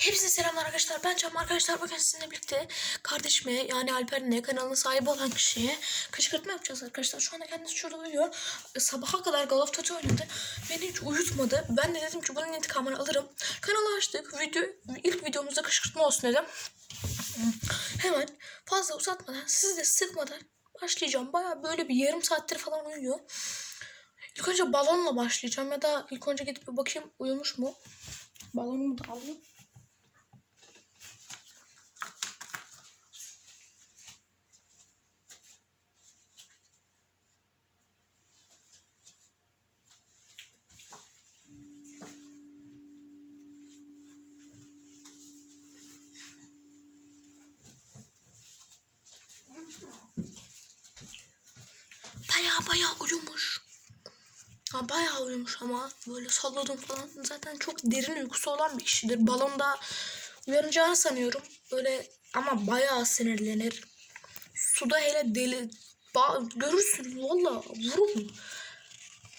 Hepinize selamlar arkadaşlar. Ben Can arkadaşlar. Bugün sizinle birlikte kardeşime yani Alper'ine kanalının sahibi olan kişiye kışkırtma yapacağız arkadaşlar. Şu anda kendisi şurada uyuyor. Sabaha kadar Duty oynadı. Beni hiç uyutmadı. Ben de dedim ki bunun intikamını alırım. Kanalı açtık. Video, ilk videomuzda kışkırtma olsun dedim. Hemen fazla uzatmadan sizi de sıkmadan başlayacağım. Baya böyle bir yarım saattir falan uyuyor. İlk önce balonla başlayacağım ya da ilk önce gidip bir bakayım uyumuş mu? Balonumu da alayım. Baya baya uyumuş. Ha, bayağı uyumuş ama böyle salladım falan. Zaten çok derin uykusu olan bir kişidir. Balonda uyanacağını sanıyorum. Böyle ama bayağı sinirlenir. Suda hele deli ba görürsün valla vurur.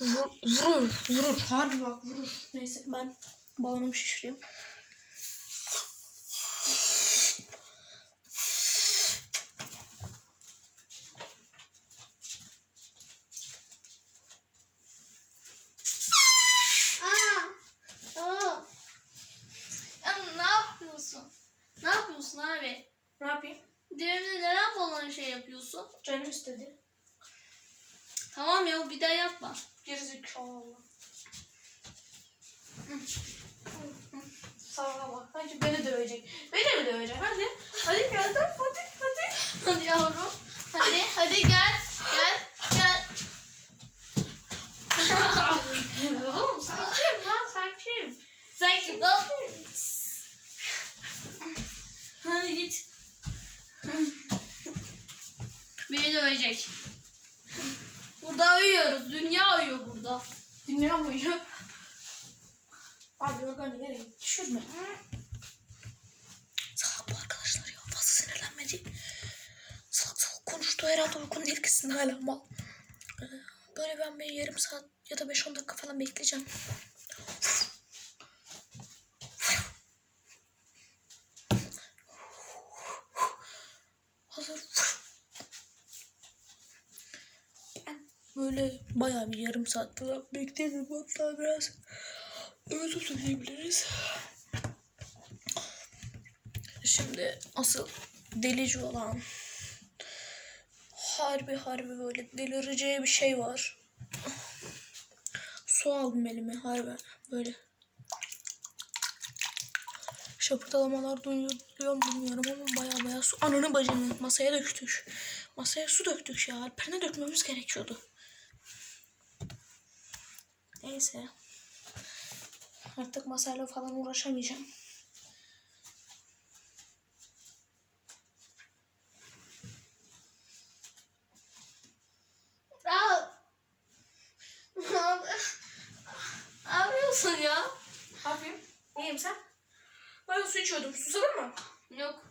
Vur, vurur, vurur. Harbi bak vurur. Neyse ben balonumu şişireyim. Aa, aa. Ya ne yapıyorsun? Ne yapıyorsun abi? Ne yapayım? Devrimde neden falan şey yapıyorsun? Canım istedi. Tamam ya bir daha yapma. Gerizekalı. Sağa bak. Bence beni dövecek. Beni mi dövecek? Hadi. Hadi gel. Hadi. Hadi. Hadi yavrum. Hadi hadi gel. Gel. Gel. Oğlum sakin lan sakin. Sen kim lan? Hadi git. Beni dövecek. Burada uyuyoruz. Dünya uyuyor burada. Dünya uyuyor? Abi yorganı yere düşürme. Salak bu arkadaşlar ya. Fazla sinirlenmedi. Salak salak konuştu. Herhalde uykunun ilkisinde hala mal. Ee, Böyle ben bir yarım saat ya da 5-10 dakika falan bekleyeceğim. Hazır. Ben böyle bayağı bir yarım saat falan bekledim. Hatta biraz öyle söyleyebiliriz. Şimdi asıl delici olan harbi harbi böyle delireceği bir şey var. Su aldım elime harbi böyle. Şapırdalamalar duyuyor mu bilmiyorum ama baya baya su. Ananı bacını masaya döktük. Masaya su döktük ya. Alper'ine dökmemiz gerekiyordu. Neyse. Artık masayla falan uğraşamayacağım. Ne yapıyorsun ya? Ne yapayım? İyiyim sen? Ben su içiyordum. Susadın mı? Yok.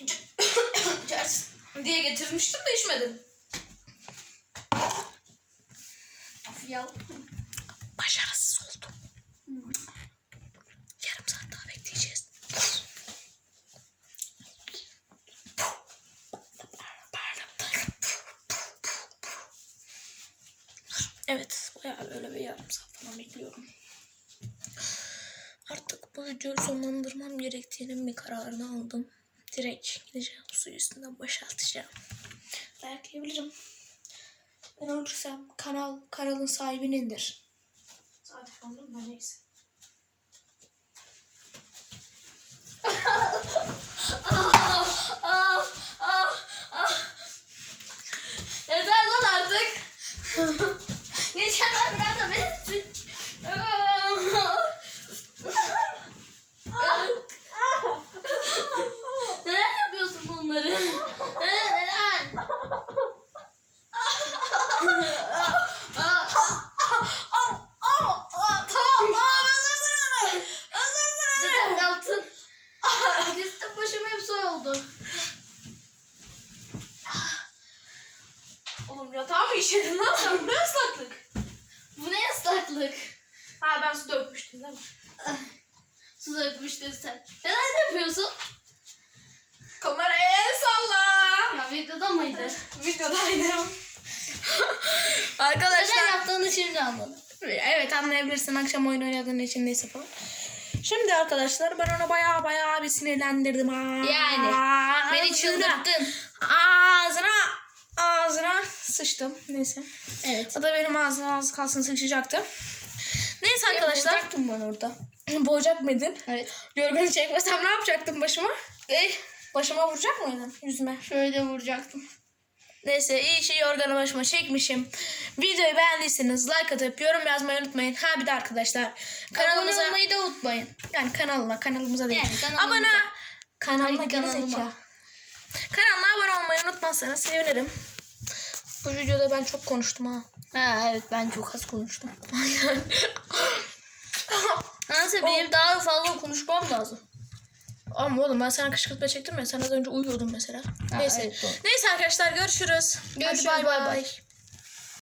İçersin diye getirmiştim de içmedin. Ya. Başarısız oldum. Yarım saat daha bekleyeceğiz. Evet, bayağı böyle bir yarım saat falan bekliyorum. Artık bu videoyu sonlandırmam gerektiğinin bir kararını aldım. Direkt gideceğim su üstünden boşaltacağım. Belki Ben olursam kanal kanalın sahibinindir. Zaten oldum da neyse. Ah, ah, ah, ah. Yeter lan artık. Geçen ay biraz da beni sü- Neden yapıyorsun bunları? Neden? Neden? Neden yaptın? Üstüm başım hep soy oldu. Oğlum yatağa mı işedin lan sen? Bu ne ıslaklık? Bu ne ıslaklık? Ha ben su dökmüştüm değil mi? Su dökmüştün sen. Neden yapıyorsun? Kameraya el salla. Ya videoda mıydı? Videodaydım. Neden Arkadaşlar. yaptığını şimdi anladım. Evet anlayabilirsin akşam oyun oynadığın için neyse falan. Şimdi arkadaşlar ben ona baya baya bir sinirlendirdim. Aa, Yani, Beni ağzına- çıldırttın. Ağzına ağzına sıçtım. Neyse. Evet. O da benim ağzıma az kalsın sıçacaktı. Neyse arkadaşlar. Yapacaktın bana orada. Boğacak mıydın? Evet. Yorganı çekmesem ne yapacaktın başıma? Ve Başıma vuracak mıydın yüzüme? şöyle vuracaktım. Neyse iyi şey yorganı başıma çekmişim. Videoyu beğendiyseniz like atıp yorum yazmayı unutmayın. Ha bir de arkadaşlar kanalımıza Abone olmayı da unutmayın. yani kanalına kanalımıza değil. Yani kanalımıza. Abone gerizekalı. kanalıma. Kanalına abone olmayı unutmazsanız sevinirim. Bu videoda ben çok konuştum ha. Ha evet ben çok az konuştum. Neyse benim daha fazla konuşmam lazım. Ama oğlum ben sana kışkırtma çektim ya. Sen az önce uyuyordun mesela. Neyse. evet, doğru. Neyse arkadaşlar görüşürüz. Hadi Görüşürüz, bay bay bay. bay.